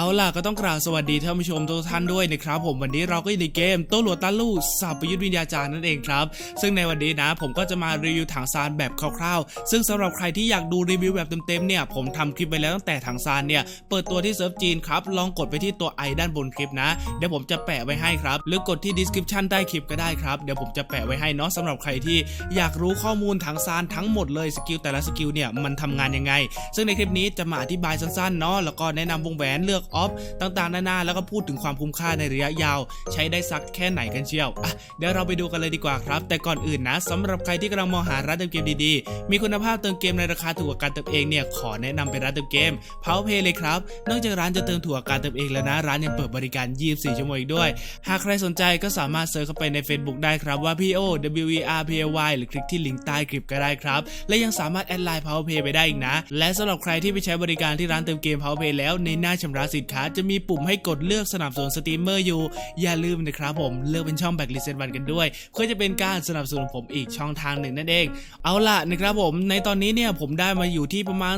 เอาล่ะก็ต้องกราบสวัสดีท่านผู้ชมทุกท่านด้วยนะครับผมวันนี้เราก็อยู่ในเกมโตโหลวตาลู่สับประยุทธ์วิญญาจารย์นั่นเองครับ ซึ่งในวันนี้นะ ผมก็จะมารีวิวถังซานแบบคร่าวๆ ซึ่งสำหรับใครที่อยากดูรีวิวแบบเต็มๆเนี่ยผมทำคลิปไปแล้วตั้งแต่ถังซานเนี่ยเปิดตัวที่เซิร์ฟจีนครับลองกดไปที่ตัวไอด้านบนคลิปนะเดี๋ยวผมจะแปะไว้ให้ครับหรือกดที่ description ใต้คลิปก็ได้ครับเดี๋ยวผมจะแปะไว้ให้เนาะสำหรับใครที่อยากรู้ข้อมูลถังซานทั้งหมดเลยสกิลแต่ละสกิลเนี่ยมันทำงานยังไง ซึ่งในคลิปนี้จะมาอธิบายสั้นๆเนาะแล้วก็แนะนำวงแหวนเลือกออฟต่างๆ นานา แล้วก็พูดถึงความคุ้มค่าในระยะยาว ใช้ได้สักแค่ไหนกันเชียวอะเดี๋ยวเราไปดูกันเลยดีกว่าครับ แต่ก่อนอื่นนะสำหรับใครที่กำลังมองหาร้านเติมเกมดีๆ มีคุณภาพเติมเกมในราคาถูกกว่าการเติมเองเนี่ยขอแนะนำเป็นร้านเติมเกม Powerpay เลยครับ นอกจากร้านจะเติมถูกกว่าการเติมเองแล้วนะ ร้านยังเปิดบริการ 24 ชั่วโมงอีกด้วย หากใครสนใจก็สามารถเซิร์ชเข้าไปใน Facebook ได้ครับว่า P O W E R P A Y หรือคลิกที่ลิงก์ใต้คลิปก็ได้ครับ และยังสามารถแอดไลน์ Powerpay ไปได้อีกนะ และสำหรับใครที่ไปใช้บริการที่ร้านเติมเกม Powerpay แล้วในหน้าชำระสินค้าจะมีปุ่มให้กดเลือกสนับสนุนสตรีมเมอร์อยู่ อย่าลืมนะครับผมเลือกเป็นช่องแบ็กลิสเซนวันกันด้วย เพื่อจะเป็นการสนับสนุนผมอีกช่องทางหนึ่งนั่นเอง เอาล่ะนะครับผมในตอนนี้เนี่ยผมได้มาอยู่ที่ประมาณ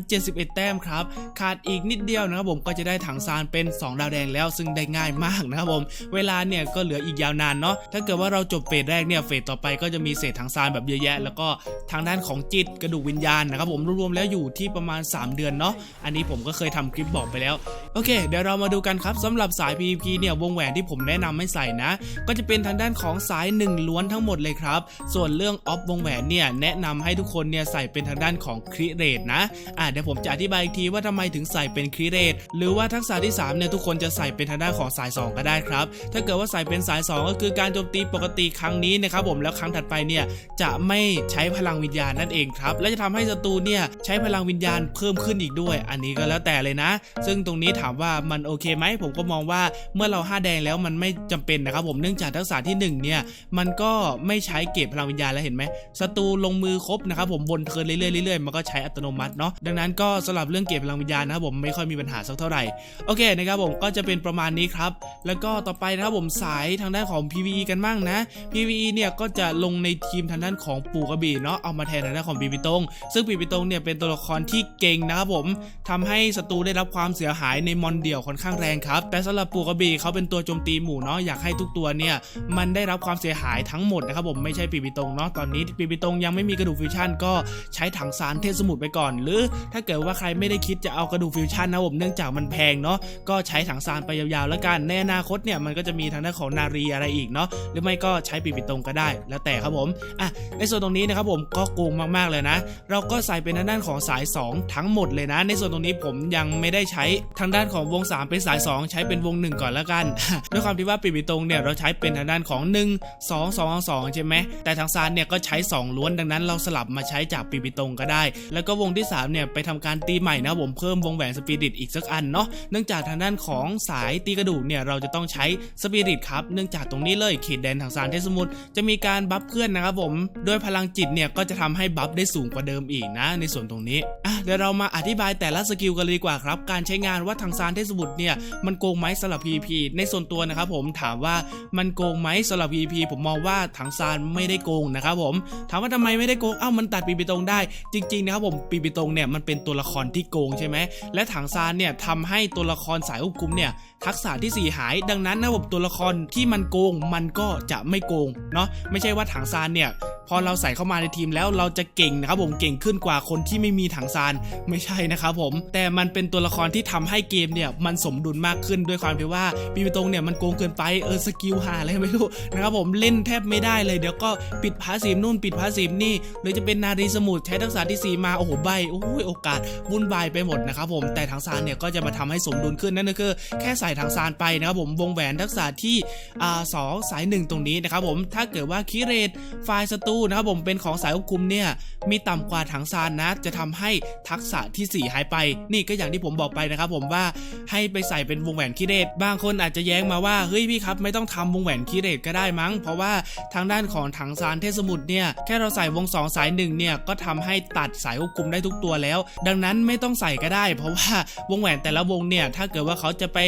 2,071 แต้มครับ ขาดอีกนิดเดียวนะครับผมก็จะได้ถังซานเป็น 2 ดาวแดงแล้วซึ่งได้ง่ายมากนะครับผม เวลาเนี่ยก็เหลืออีกยาวนานเนาะถ้าเกิดว่าเราจบเฟสแรกเนี่ยเฟสต่อไปก็จะมีเศษถังซานแบบเยอะแยะ แล้วก็ทางด้านของจิตกระดูกวิญญาณนะครับผมรวมๆแล้วอยู่ที่ประมาณ 3 เดือนเนาะอันนี้ผมก็เคยทำคลิปบอกไปแล้วโอเค เดี๋ยวเรามาดูกันครับสำหรับสาย PVP เนี่ยวงแหวนที่ผมแนะนำให้ใส่นะ ก็จะเป็นทางด้านของสาย 1 ล้วนทั้งหมดเลยครับ ส่วนเรื่องออฟวงแหวนเนี่ยแนะนำให้ทุกคนเนี่ยใส่เป็นทางด้านของคริเรตนะอ่าเดี๋ยวผมจะอธิบายอีกทีว่าทำไมถึงใส่เป็นคริเรตหรือว่าทักษะที่3เนี่ยทุกคนจะใส่เป็นทางด้านของสาย 2 ก็ได้ครับ ถ้าเกิดว่าใส่เป็นสาย 2 ก็คือการโจมตีปกติครั้งนี้นะครับผมแล้วครั้งถัดไปเนี่ยจะไม่ใช้พลังวิญญาณนั่นเองครับและจะทำให้ศัตรูเนี่ยใช้พลังวิญญาณเพิ่มขึ้นอีกด้วย อันนี้ก็แล้วแต่เลยนะ ซึ่งตรงนี้ถามว่ามันโอเคไหมผมก็มองว่าเมื่อเรา5แดงแล้วมันไม่จำเป็นนะครับผมเนื่องจากทักษะที่ 1 เนี่ย มันก็ไม่ใช้เก็บพลังวิญญาณแล้วเห็นไหมศัตรูลงมือครบนะครับผมวนเทินเรื่อยๆเรื่อยๆมันก็ใช้อัตโนมัติเนาะดังนั้นก็สำหรับเรื่องเก็บพลังวิญญาณนะครับผมไม่ค่อยมีปัญหาสักเท่าไหร่โอเคนะครับผมก็จะเป็นประมาณนี้ครับแล้วก็ต่อไปนะครับผมสายทางด้านของ PVE กันบ้างนะ PVE เนี่ยก็จะลงในทีมทางด้านของปู่กระบี่เนาะเอามาแทนทางด้านของปีปิตงซึ่งปีปิตงเนี่ยเป็นตัวละครที่เก่งนะครับผมทำให้ศัตรูได้รับความเสียหายในมอนเดี่ยวค่อนข้างแรงครับแต่สำหรับปูกระบี่เขาเป็นตัวโจมตีหมู่เนาะอยากให้ทุกตัวเนี่ยมันได้รับความเสียหายทั้งหมดนะครับผมไม่ใช่ปีปิตงเนาะตอนนี้ปีปิตงยังไม่มีกระดูกฟิวชั่นก็ใช้ถังสารเทสมุทรไปก่อน หรือถ้าเกิดว่าใครไม่ได้คิดจะเอากระดูกฟิวชั่นนะผมเนื่องจากมันแพงเนาะก็ใช้ถังสารไปยาวๆแล้วกันในอนาคตเนี่ยมันก็จะมีทางด้านของนารีอะไรอีกเนาะหรือไม่ก็ใช้ปีปิตงก็ได้ แล้วแต่ครับผมอะ ในส่วนตรงนี้นะครับผมก็โกงมากๆเลยนะ เราก็ใส่เป็นทางด้านของสาย 2 ทั้งหมดเลยนะ ในส่วนตรงนี้ผมยังไม่ได้ใช้ทางด้านของวง 3 เป็นสาย 2 ใช้เป็นวง 1 ก่อนแล้วกัน ด้วยความที่ว่าปีปิตรงเนี่ยเราใช้เป็นทางด้านของ 1 2 2 2 ใช่ไหมแต่ทางซานเนี่ยก็ใช้ 2 ล้วนดังนั้นเราสลับมาใช้จากปีปิตรงก็ได้ แล้วก็วงที่3เนี่ยไปทำการตีใหม่นะผมเพิ่มวงแหวนสปิริตอีกสักอันเนาะเนื่องจากทางด้านของสายตีกระดูกเนี่ยเราจะต้องใช้สปิริตครับเนื่องจากตรงนี้เลยเขตแดนทางซานเทสมุทรจะมีการบัฟเพื่อนนะครับผมด้วยพลังจิตเนี่ยก็จะทำให้บัฟได้สูงกว่าเดิมอีกนะ ในส่วนตรงนี้อะเดี๋ยวเรามาอธิบายแต่ละสกิลกันเลยดีกว่าครับ การใช้งานว่าทางซานเทสมุทรเนี่ยมันโกงไหมสำหรับ PVP ในส่วนตัวนะครับผมถามว่ามันโกงไหมสำหรับ PVP ผมมองว่าทางซานไม่ได้โกงนะครับผมถามว่าทำไมไม่ได้โกงเอ้ามันตัดปีปิตรงได้ จริงๆนะครับผมปีปิตรงเนี่ยมันเป็นตัวละครที่โกงใช่ไหมและถังซานเนี่ยทำให้ตัวละครสายควบคุมเนี่ยทักษะที่ 4 หาย ดังนั้นนะผมตัวละครที่มันโกงมันก็จะไม่โกงเนาะไม่ใช่ว่าถังซานเนี่ยพอเราใส่เข้ามาในทีมแล้วเราจะเก่งนะครับผมเก่งขึ้นกว่าคนที่ไม่มีถังซานไม่ใช่นะครับผม แต่มันเป็นตัวละครที่ทำให้เกมเนี่ยมันสมดุลมากขึ้นด้วยความที่ว่าปีปิตงเนี่ยมันโกงเกินไปเออสกิลหาอะไรไม่รู้นะครับผมเล่นแทบไม่ได้เลยเดี๋ยวก็ปิดพาสีมนู่นปิดพาสีมนี่หรือจะเป็นนารีสมุทรใช้ทักษะที่4มาโอ้โหใบโอ้ยโอกาสวุ่นวายไปหมดนะครับผมแต่ถังซานเนี่ยก็จะมาทำให้สมดุลขึ้นนั่นก็คือแค่ใส่ถังซานไปนะครับผมวงแหวนทักษะที่อ่าสองสายหนึ่งตรงนี้นะครับผมถ้าเกิดว่าคิเรตไฟล์ศัตรูนะครับผมเป็นของสายควบคุมเนี่ยมีต่ำกว่าถังซานนะ จะทำให้ทักษะที่ 4 หายไป นี่ก็อย่างที่ผมบอกไปนะครับผมว่าให้ไปใส่เป็นวงแหวนคิเรตบางคนอาจจะแย้งมาว่าเฮ้ยพี่ครับไม่ต้องทำวงแหวนคิเรตก็ได้มั้ง เพราะว่าทางด้านของถังซานเทสมุทรเนี่ยแค่เราใส่วง 2 สาย1เนี่ยก็ทำให้ตัดสายควบคุมได้ทุกตัวแล้ว ดังนั้นไม่ต้องใส่ก็ได้ เพราะว่าวงแหวนแต่ละวงเนี่ยถ้าเกิดว่าเขาจะไป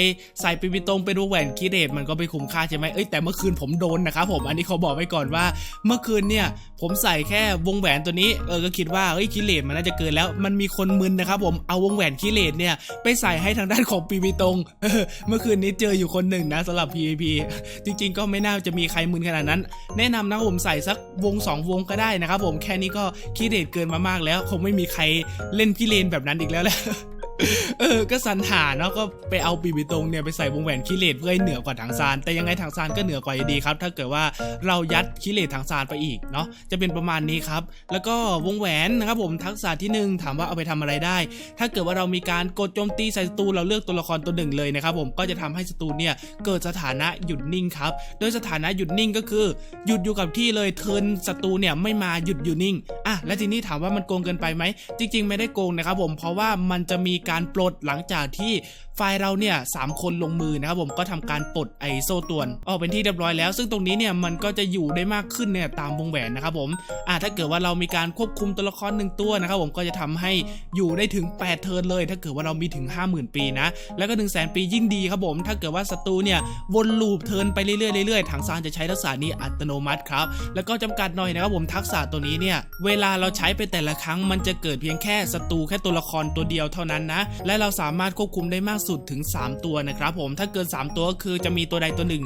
ใส่ปีปิตงเป็นวงแหวนคิเรตมันก็ไม่คุ้มค่าใช่ไหมเอ้ยแต่เมื่อคืนผมโดนนะครับผมอันนี้เขาบอกไว้ก่อนว่า เมื่อคืนเนี่ยผมใส่แค่วงแหวนตัวนี้เออก็คิดว่าเฮ้ยคิเลตมันน่าจะเกินแล้วมันมีคนมึนนะครับผมเอาวงแหวนคิเลตเนี่ยไปใส่ให้ทางด้านของปีพีตรงเมื่อคืนนี้เจออยู่คนหนึ่งนะสำหรับ PVP จริง ๆ ก็ไม่น่าจะมีใครมึนขนาดนั้น แนะนำนะผมใส่สักวง 2 วงก็ได้นะครับผมแค่นี้ก็คิเดทเกินมามากแล้ว คงไม่มีใครเล่นพี่เลนแบบนั้นอีกแล้วแหละ เออ ก็สรรหาเนาะก็ไปเอาปีบีตรงเนี่ยไปใส่วงแหวนคิเลตเพื่อให้เหนือกว่าถังซาน แต่ยังไงถังซานก็เหนือกว่าอยู่ดีครับ ถ้าเกิดว่าเรายัดคิเลตถังซานไปอีกเนาะ จะเป็นประมาณนี้ครับ แล้วก็วงแหวนนะครับผมทักษะที่หนึ่งถามว่าเอาไปทำอะไรได้ ถ้าเกิดว่าเรามีการกดโจมตีใส่ศัตรูเราเลือกตัวละครตัวหนึ่งเลยนะครับผมก็จะทำให้ศัตรูเนี่ยเกิดสถานะหยุดนิ่งครับ โดยสถานะหยุดนิ่งก็คือหยุดอยู่กับที่เลยเทินศัตรูเนี่ยไม่มาหยุดอยู่นิ่งอะและทีนี้ถามว่ามันโกงเกินไปไหมจริง ๆ ไม่ได้โกงนะครับผมเพราะว่ามันจะมีการปลดหลังจากที่ฝ่ายเราเนี่ยสามคนลงมือนะครับผมก็ทำการปลดไอโซตวนออกเป็นที่เรียบร้อยแล้ว ซึ่งตรงนี้เนี่ยมันก็จะอยู่ได้มากขึ้นเนี่ยตามวงแหวนนะครับผมอะถ้าเกิดว่าเรามีการควบคุมตัวละครหนึ่งตัวนะครับผมก็จะทำให้อยู่ได้ถึง 8 เทิร์นเลย ถ้าเกิดว่าเรามีถึง 50,000 ปีนะแล้วก็1 0 0 0 0 0 ปียิ่งดีครับผมถ้าเกิดว่าศัตรูเนี่ยวนลูปเทิร์นไปเรื่อยๆเรื่อยๆถังซานจะใช้ทักษะนี้อัตโนมัติครับแล้วก็จำกัดหน่อยนะครับผมทักษะตัวนี้เนี่ยเวลาเราใช้ไปแต่ละครั้งมันจะเกิดเพียงแค่ศัตรูแค่ตัวละครตัวเดียวเท่านั้นนะและเราสามารถควบคุมได้มากสุดถึง 3 ตัวนะครับผมถ้าเกิน 3 ตัวก็คือจะมีตัวใดตัวหนึ่ง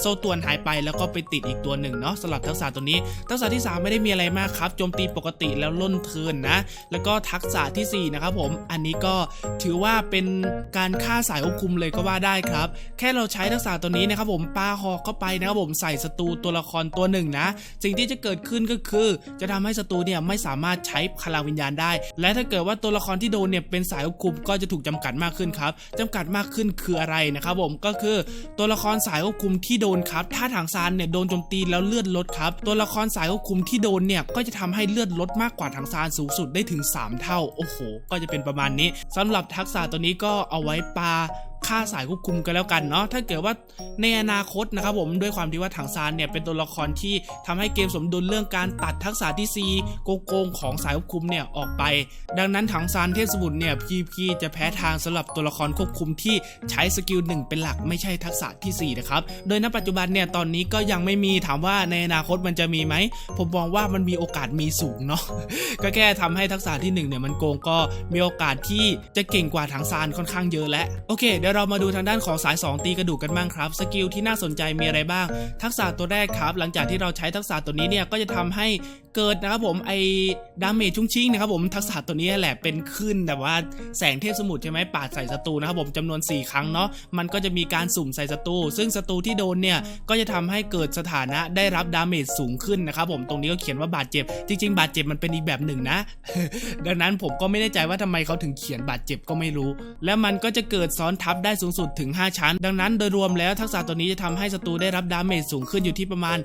โซ่ตวหายไปแล้วก็ไปติดอีกตัวหนึ่งเนาะสำหรับทักษะตัวนี้ ทักษะที่ 3 ไม่ได้มีอะไรมากครับโจมตีปกติแล้วล่นเทินนะแล้วก็ทักษะทีสี่4นะครับผมอันนี้ก็ถือว่าเป็นการฆ่าสายควบคุมเลยก็ว่าได้ครับ แค่เราใช้ทักษะตัวนี้นะครับผมปาหอกเข้าไปนะครับผมใส่ศัตรูตัวละครตัวหนึ่งนะ สิ่งที่จะเกิดขึ้นก็คือ จะทำให้ศัตรูเนี่ยไม่สามารถใช้พลังวิญญาณได้ และถ้าเกิดว่าตัวละครที่โดนเนี่ยเป็นสายควบคุมก็จะถูกจำกัดมากขึ้นครับจำกัดมากขึ้นคืออะไรนะครับผมก็คือตัวละครสายควบคุมที่โดนครับถ้าถังซานเนี่ยโดนโจมตีแล้วเลือดลดครับตัวละครสายควบคุมที่โดนเนี่ยก็จะทำให้เลือดลดมากกว่าถังซานสูงสุดได้ถึง 3 เท่าโอ้โหก็จะเป็นประมาณนี้สำหรับทักษะตัวนี้ก็เอาไว้ปา ค่าสายควบคุมกันแล้วกันเนาะถ้าเกิดว่าในอนาคตนะครับผมด้วยความที่ว่าถังซานเนี่ยเป็นตัวละครที่ทำให้เกมสมดุลเรื่องการตัดทักษะที่ซีโกงของสายควบคุมเนี่ยออกไป ดังนั้นถังซานเทพสมุทรเนี่ยพีพีจะแพ้ทางสำหรับตัวละครควบคุมที่ใช้สกิลหนึ่งเป็นหลักไม่ใช่ทักษะที่สี่นะครับโดยณปัจจุบันเนี่ยตอนนี้ก็ยังไม่มีถามว่าในอนาคตมันจะมีไหมผมมองว่ามันมีโอกาสมีสูงเนาะก็แค่ทำให้ทักษะที่หนึ่งเนี่ยมันโกงก็มีโอกาสที่จะเก่งกว่าถังซานค่อนข้างเยอะแล้วโอเคเดี๋ยวเรามาดูทางด้านของสาย 2 ตีกระดูกกันบ้างครับ สกิลที่น่าสนใจมีอะไรบ้าง ทักษะตัวแรกครับ หลังจากที่เราใช้ทักษะตัวนี้เนี่ยก็จะทำให้เกิดนะครับผมไอ้ดาเมจชุ่งชิงนะครับผมทักษะตัวนี้แหละเป็นขึ้นแบบว่าแสงเทพสมุทรใช่ไหมปาดใส่ศัตรูนะครับผมจำนวน 4 ครั้งเนาะมันก็จะมีการสุ่มใส่ศัตรูซึ่งศัตรูที่โดนเนี่ยก็จะทำให้เกิดสถานะได้รับดาเมจสูงขึ้นนะครับผมตรงนี้ก็เขียนว่าบาดเจ็บ จริง ๆ บาดเจ็บมันเป็นอีกแบบหนึ่งนะ ดังนั้นผมก็ไม่แน่ใจว่าทำไมเขาถึงเขียนบาดเจ็บก็ไม่รู้ แล้วมันก็จะเกิดซ้อนทับได้สูงสุดถึง 5 ชั้น ดังนั้นโดยรวมแล้วทักษะตัวนี้จะทำให้ศัตรูได้รับดาเมจสูงขึ้นอยู่ที่ประมาณ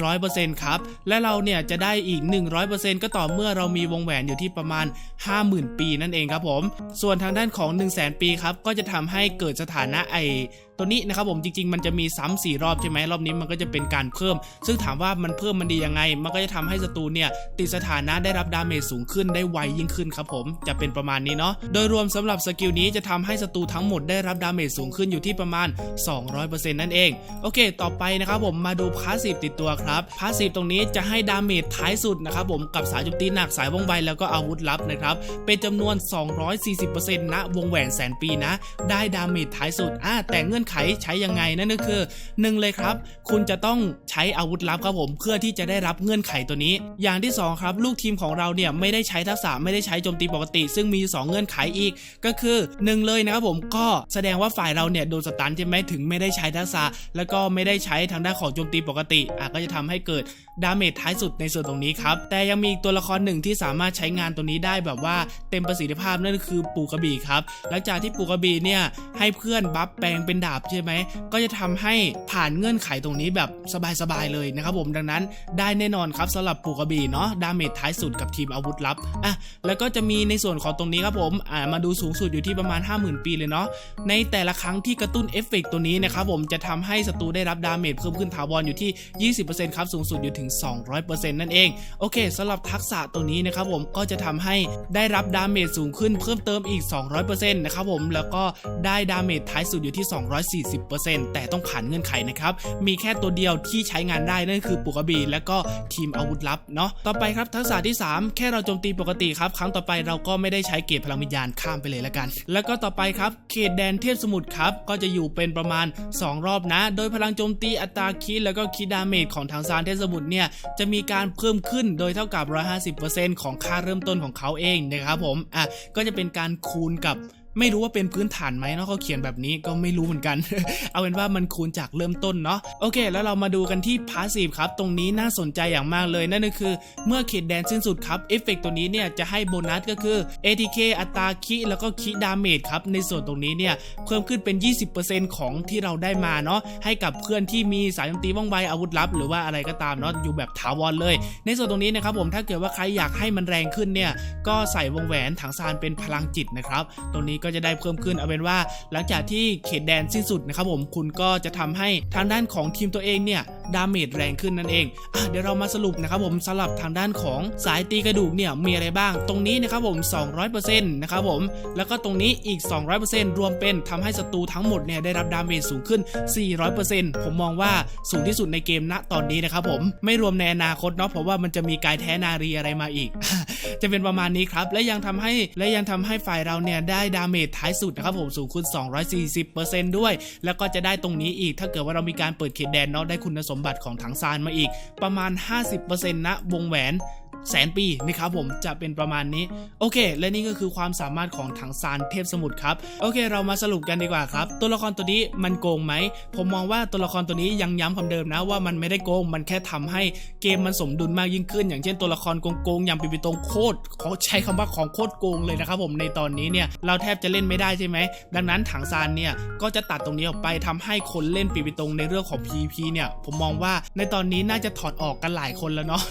100%ครับ และเราเนี่ยจะได้อีก 100%ก็ต่อเมื่อเรามีวงแหวนอยู่ที่ประมาณ 50,000 ปีนั่นเองครับผม ส่วนทางด้านของ 1 0 0 0 0แปีครับ ก็จะทำให้เกิดสถานะไอตัวนี้นะครับผมจริงๆ มันจะมีซ้ำสี่รอบใช่ไหมรอบนี้มันก็จะเป็นการเพิ่ม ซึ่งถามว่ามันเพิ่มมันดียังไง มันก็จะทำให้ศัตรูเนี่ยติดสถานะได้รับดาเมจสูงขึ้นได้ไวยิ่งขึ้นครับผมจะเป็นประมาณนี้เนาะโดยรวมสำหรับสกิลนี้จะทำให้ศัตรูทั้งหมดได้รับดาเมจสูงขึ้นอยู่ที่ประมาณ 200%นั่นเอง โอเค ต่อไปนะครับผมมาดูพาสซีฟติดตัวครับพาสซีฟตรงนี้จะให้ดาเมจท้ายสุดนะครับผมกับสายโจมตีหนักสายวงใบแล้วก็อาวุธลับนะครับเป็นจำนวน 240%นะวงแหวนแสนปีนะ ได้ดาเมจท้ายสุดอ่าแต่เงื่อนไขใช้ยังไงนั่นก็คือหนึ่งเลยครับ คุณจะต้องใช้อาวุธลับครับผมเพื่อที่จะได้รับเงื่อนไขตัวนี้ อย่างที่สองครับ ลูกทีมของเราเนี่ยไม่ได้ใช้ทักษะไม่ได้ใช้โจมตีปกติ ซึ่งมี 2 เงื่อนไขอีกก็คือหนึ่งเลยนะครับผมก็แสดดงว่าฝ่ายเราเนี่ยโดนสตันใช่ไหมถึงไม่ได้ใช้ทักษะ แล้วก็ไม่ได้ใช้ทางด้านของโจมตีปกติอะก็จะทำให้เกิดดาเมจท้ายสุดในส่วนตรงนี้ครับ แต่ยังมีตัวละครหนึ่งที่สามารถใช้งานตัวนี้ได้แบบว่าเต็มประสิทธิภาพนั่นคือปูกระบี่ครับ หลังจากที่ปูกระบี่เนี่ยให้เพื่อนบัฟแปลงเป็นดาบใช่ไหม ก็จะทำให้ผ่านเงื่อนไขตรงนี้แบบสบายๆเลยนะครับผมดังนั้นได้แน่นอนครับสำหรับปูกระบี่เนาะดาเมจท้ายสุดกับทีมอาวุธลับอะแล้วก็จะมีในส่วนของตรงนี้ครับผมอ่ามาดูสูงสุดอยู่ที่ประมาณ 50,000 ปีเลยเนาะในแต่ละครั้งที่กระตุ้นเอฟเฟกตัวนี้นะครับผมจะทำให้ศัตรูได้รับดาเมจเพิ่มขึ้นถาวรอยู่ที่ 20%ครับสูงสุดอยู่ถึง 200%นั่นเอง โอเคสำหรับทักษะตัวนี้นะครับผมก็จะทำให้ได้รับดาเมจสูงขึ้นเพิ่มเติมอีก 200%นะครับผมแล้วก็ได้ดาเมจท้ายสุดอยู่ที่ 240%แต่ต้องผ่านเงื่อนไขนะครับมีแค่ตัวเดียวที่ใช้งานได้นั่นคือปุกระบี และก็ทีมอาวุธลับเนาะต่อไปครับทักษะที่ 3 แค่เราโจมตีปกติครับครั้งต่อไปเราก็ไม่ได้ใช้เกรดพลังวิญญาณข้ามไปเลยละกัน แล้วก็ต่อไปครับเขตแดนเทพสมุทรครับ ก็จะอยู่เป็นประมาณ 2 รอบนะ โดยพลังโจมตีอัตราคิดแล้วก็คิดดาเมจของทางซานเทพสมุทรเนี่ยจะมีการเพิ่มขึ้นโดยเท่ากับ 150%ของค่าเริ่มต้นของเขาเองนะครับผมอะก็จะเป็นการคูณกับ ไม่รู้ว่าเป็นพื้นฐานไหมเนาะเขาเขียนแบบนี้ก็ไม่รู้เหมือนกัน เอาเป็นว่ามันคูณจากเริ่มต้นเนาะโอเค แล้วเรามาดูกันที่พาสซีฟครับ ตรงนี้น่าสนใจอย่างมากเลย นั่นก็คือ เมื่อเขตแดนสิ้นสุดครับเอฟเฟกตัวนี้เนี่ยจะให้โบนัสก็คือ ATK อัตราคิแล้วก็คิดาเมจครับ ในส่วนตรงนี้เนี่ยเพิ่มขึ้นเป็น 20%ของที่เราได้มาเนาะให้กับเพื่อนที่มีสายโจมตีว่องไวอาวุธลับ หรือว่าอะไรก็ตามเนาะอยู่แบบถาวรเลย ในส่วนตรงนี้นะครับผมถ้าเกิดว่าใครอยากให้มันแรงขึ้นเนี่ยก็ใส่วงแหวนถังซานเป็นพลังจิตนะครับตรงนี้ก็็จะได้เพิ่มขึ้นเอาเป็นว่า หลังจากที่เขตแดนสิ้นสุดนะครับผมคุณก็จะทำให้ทางด้านของทีมตัวเองเนี่ยดาเมจแรงขึ้นนั่นเองอเดี๋ยวเรามาสรุปนะครับผมสลับทางด้านของสายตีกระดูกเนี่ยมีอะไรบ้าง ตรงนี้นะครับผม 200%นะครับผม แล้วก็ตรงนี้อีก 200%รวมเป็นทำให้ศัตรูทั้งหมดเนี่ยได้รับดาเมจสูงขึ้น 400%ผมมองว่าสูงที่สุดในเกมณตอนนี้นะครับผม ไม่รวมในอนาคตเนาะ เพราะว่ามันจะมีกายแท้นารีอะไรมาอีก จะเป็นประมาณนี้ครับ และยังทำให้และยังทำให้ฝ่ายเราเนี่ยได้ดาเมจท้ายสุดนะครับผมสูงขึ้น 240%ด้วย แล้วก็จะได้ตรงนี้อีก ถ้าเกิดว่าเรามีการเปิดเขตแดนเนาะได้คุณสมบัติของถังซานมาอีก ประมาณ 50%นะวงแหวน แสนปีนะครับผมจะเป็นประมาณนี้ โอเค และนี่ก็คือความสามารถของถังซานเทพสมุทรครับ โอเค เรามาสรุปกันดีกว่าครับ ตัวละครตัวนี้มันโกงไหม ผมมองว่าตัวละครตัวนี้ยังย้ำคำเดิมนะว่ามันไม่ได้โกง มันแค่ทำให้เกมมันสมดุลมากยิ่งขึ้น อย่างเช่นตัวละครโกงๆอย่างปิปิตงโคตรเขาใช้คำว่าของโคตรโกงเลยนะครับผมในตอนนี้เนี่ยเราแทบจะเล่นไม่ได้ใช่ไหมดังนั้นถังซานเนี่ยก็จะตัดตรงนี้ออกไปทำให้คนเล่นปิปิตงในเรื่องของ PVP เนี่ยผมมองว่าในตอนนี้น่าจะถอดออกกันหลายคนแล้วเนาะ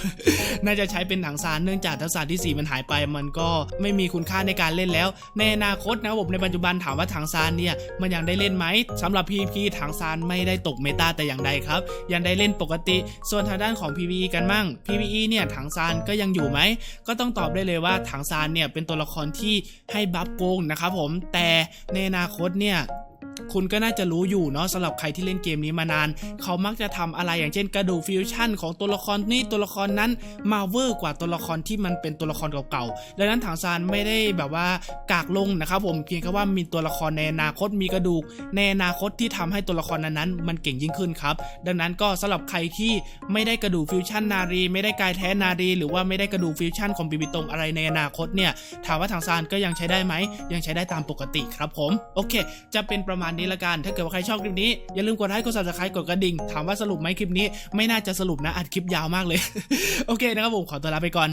น่าจะใช้เป็นถังซานเนื่องจากทักษะที่ 4 มันหายไป มันก็ไม่มีคุณค่าในการเล่นแล้ว ในอนาคตนะผมในปัจจุบันถามว่าถังซานเนี่ยมันยังได้เล่นไหมสำหรับ PVP ถังซานไม่ได้ตกเมตาแต่อย่างใดครับ ยังได้เล่นปกติ ส่วนทางด้านของ PVE กันมั่ง PVE เนี่ยถังซานก็ยังอยู่ไหมก็ต้องตอบได้เลยว่าถังซานเนี่ยเป็นตัวละครที่ให้บัฟโกงนะครับผมแต่ในอนาคตเนี่ย คุณก็น่าจะรู้อยู่เนาะสำหรับใครที่เล่นเกมนี้มานาน เขามักจะทำอะไรอย่างเช่นกระดูกฟิวชั่นของตัวละครนี้ตัวละครนั้นมาเวอร์กว่าตัวละครที่มันเป็นตัวละครเก่าๆดังนั้นถังซานไม่ได้แบบว่ากากลงนะครับผมเพียงแค่ว่ามีตัวละครในอนาคตมีกระดูกในอนาคตที่ทำให้ตัวละครนั้นๆมันเก่งยิ่งขึ้นครับดังนั้นก็สำหรับใครที่ไม่ได้กระดูกฟิวชั่นนารี ไม่ได้กายแท้นารี หรือว่าไม่ได้กระดูกฟิวชั่นของปิปิตงอะไรในอนาคตเนี่ยถามว่าถังซานก็ยังใช้ได้ไหมยังใช้ได้ตามปกติครับผมโอเค จะเป็นประมาณนี้ละกัน ถ้าเกิดว่าใครชอบคลิปนี้ อย่าลืมกดไลค์กด subscribe กดกระดิ่ง ถามว่าสรุปไหมคลิปนี้ ไม่น่าจะสรุปนะ อัดคลิปยาวมากเลย โอเคนะครับผม ขอตัวลาไปก่อน